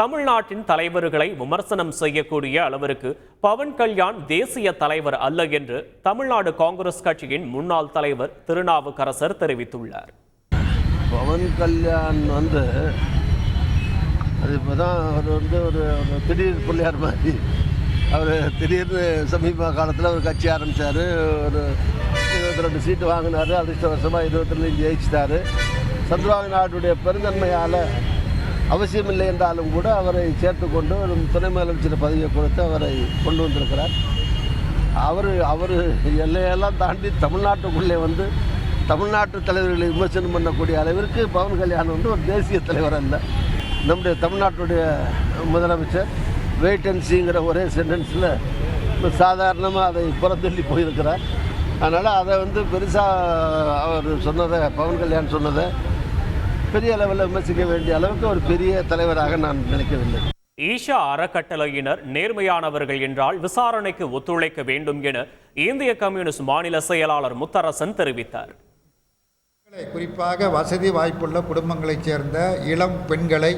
தமிழ்நாட்டின் தலைவர்களை விமர்சனம் செய்யக்கூடிய அளவிற்கு பவன் கல்யாண் தேசிய தலைவர் அல்ல என்று தமிழ்நாடு காங்கிரஸ் கட்சியின் முன்னாள் தலைவர் திருநாவுக்கரசர் தெரிவித்துள்ளார். பவன் கல்யாண் வந்து அது இப்போ தான் அவர் வந்து ஒரு திடீர் பிள்ளையார் மாதிரி. அவர் திடீர்னு சமீப காலத்தில் ஒரு கட்சி ஆரம்பித்தார் ஒரு இருபத்தி ரெண்டு சீட்டு வாங்கினார். அதிர்ஷ்டவசமாக இருபத்தி ரெண்டு ஜெயிச்சிட்டாரு. சந்திரபாபு நாயுடைய பெருந்தன்மையால் அவசியமில்லை என்றாலும் கூட அவரை சேர்த்துக்கொண்டு ஒரு துணை முதலமைச்சர் பதவியை கொடுத்து அவரை கொண்டு வந்திருக்கிறார். அவர் அவர் எல்லையெல்லாம் தாண்டி தமிழ்நாட்டுக்குள்ளே வந்து தமிழ்நாட்டு தலைவர்களை விமர்சனம் பண்ணக்கூடிய அளவிற்கு பவன் கல்யாண் வந்து ஒரு தேசிய தலைவர் அல்ல. நம்முடைய தமிழ்நாட்டுடைய முதலமைச்சர் வெயிட் அண்ட் சீங்கிற ஒரே சென்டென்ஸில் சாதாரணமாக அதை புறந்தள்ளி போயிருக்கிறார். அதனால் அதை வந்து பெருசாக அவர் சொன்னதை பவன் கல்யாண் சொன்னதை பெரிய அளவில் விமர்சிக்க வேண்டிய அளவுக்கு ஒரு பெரிய தலைவராக நான் நினைக்கவில்லை. ஈஷா அறக்கட்டளையினர் நேர்மையானவர்கள் என்றால் விசாரணைக்கு ஒத்துழைக்க வேண்டும் என இந்திய கம்யூனிஸ்ட் மாநில செயலாளர் முத்தரசன் தெரிவித்தார். குறிப்பாக வசதி வாய்ப்புள்ள குடும்பங்களைச் சேர்ந்த இளம் பெண்களை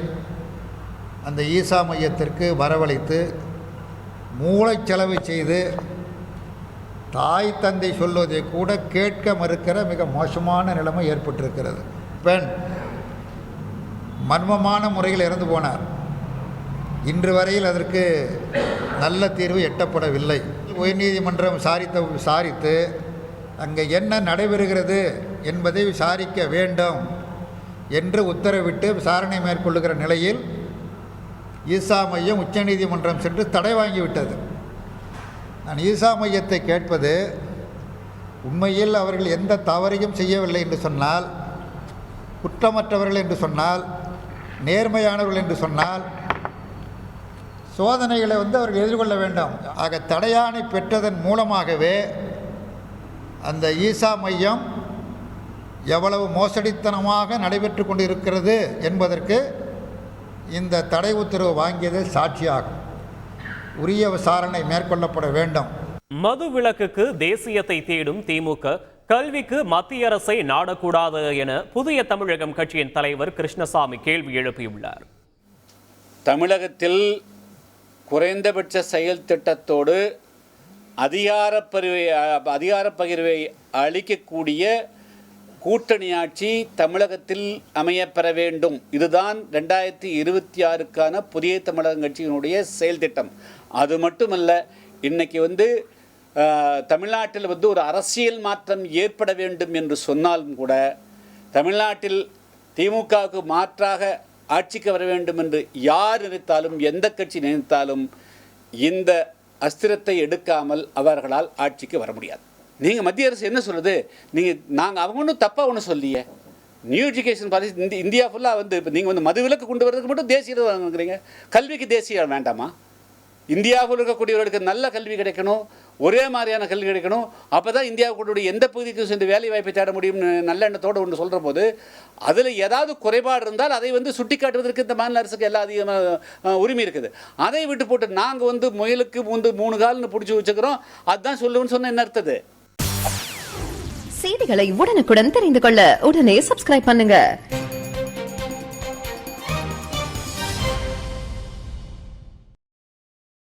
அந்த ஈசா மையத்திற்கு வரவழைத்து மூளைச்சலவை செய்து தாய் தந்தை சொல்வதை கூட கேட்க மறுக்கிற மிக மோசமான நிலைமை ஏற்பட்டிருக்கிறது. பெண் மர்மமான முறையில் இறந்து போனார். இன்று வரையில் அதற்கு நல்ல தீர்வு எட்டப்படவில்லை. உயர்நீதிமன்றம் விசாரித்த விசாரித்து அங்கே என்ன நடைபெறுகிறது என்பதை விசாரிக்க வேண்டும் என்று உத்தரவிட்டு விசாரணை மேற்கொள்ளுகிற நிலையில் ஈசா மையம் உச்சநீதிமன்றம் சென்று தடை வாங்கிவிட்டது. நான் ஈசா மையத்தை கேட்பது உண்மையில் அவர்கள் எந்த தவறையும் செய்யவில்லை என்று சொன்னால் குற்றமற்றவர்கள் என்று சொன்னால் நேர்மையானவர்கள் என்று சொன்னால் சோதனைகளை வந்து அவர்கள் எதிர்கொள்ள வேண்டும். ஆக தடையானை பெற்றதன் மூலமாகவே அந்த ஈசா மையம் எவ்வளவு மோசடித்தனமாக நடைபெற்று கொண்டிருக்கிறது என்பதற்கு இந்த தடை உத்தரவு வாங்கியது சாட்சியாகும். உரிய விசாரணை மேற்கொள்ளப்பட வேண்டும். மது விலக்குக்கு தேசியத்தை தேடும் திமுக கல்விக்கு மத்திய அரசை நாடக்கூடாது என புதிய தமிழகம் கட்சியின் தலைவர் கிருஷ்ணசாமி கேள்வி எழுப்பியுள்ளார். தமிழகத்தில் குறைந்தபட்ச செயல் திட்டத்தோடு அதிகார பகிர்வை அதிகார பகிர்வை அளிக்கக்கூடிய கூட்டணி ஆட்சி தமிழகத்தில் அமையப்பெற வேண்டும். இதுதான் ரெண்டாயிரத்தி இருபத்தி ஆறுக்கான புதிய தமிழகம் கட்சியினுடைய செயல் திட்டம். அது மட்டுமல்ல இன்றைக்கி வந்து தமிழ்நாட்டில் வந்து ஒரு அரசியல் மாற்றம் ஏற்பட வேண்டும் என்று சொன்னாலும் கூட தமிழ்நாட்டில் திமுகவுக்கு மாற்றாக ஆட்சிக்கு வர வேண்டும் என்று யார் நினைத்தாலும் எந்த கட்சி நினைத்தாலும் இந்த அஸ்திரத்தை எடுக்காமல் அவர்களால் ஆட்சிக்கு வர முடியாது. நீங்கள் மத்திய அரசு என்ன சொல்லுது நீங்கள் நாங்கள் அவங்க ஒன்றும் தப்பாக ஒன்றும் சொல்லியே நியூ எஜுகேஷன் பாலிசி இந்த இந்தியா ஃபுல்லாக வந்து இப்போ நீங்கள் வந்து மதுவிலக்கு கொண்டு வரதுக்கு மட்டும் தேசிய வாங்குறீங்க. கல்விக்கு தேசிய வேண்டாமா? இந்தியாவில் இருக்கக்கூடியவர்களுக்கு நல்ல கல்வி கிடைக்கணும். ஒரே மாதிரியான கல்வி கிடைக்கணும் அப்போ தான் இந்தியாவுடைய எந்த பகுதிக்கும் சென்று வேலை வாய்ப்பை தேட முடியும்னு நல்ல எண்ணத்தோடு ஒன்று சொல்கிற போது அதில் ஏதாவது குறைபாடு இருந்தால் அதை வந்து சுட்டி காட்டுவதற்கு இந்த மாநில அரசுக்கு எல்லா அதிகமாக உரிமை இருக்குது. அதை விட்டு போட்டு நாங்கள் வந்து முயலுக்கு வந்து மூணு கால்னு பிடிச்சி வச்சுக்கிறோம். அதுதான் சொல்லுவோன்னு சொன்ன என்ன அர்த்தது? செய்திகளை உடனுக்குடன் தெரிந்து கொள்ள உடனே சப்ஸ்கிரைப் பண்ணுங்க.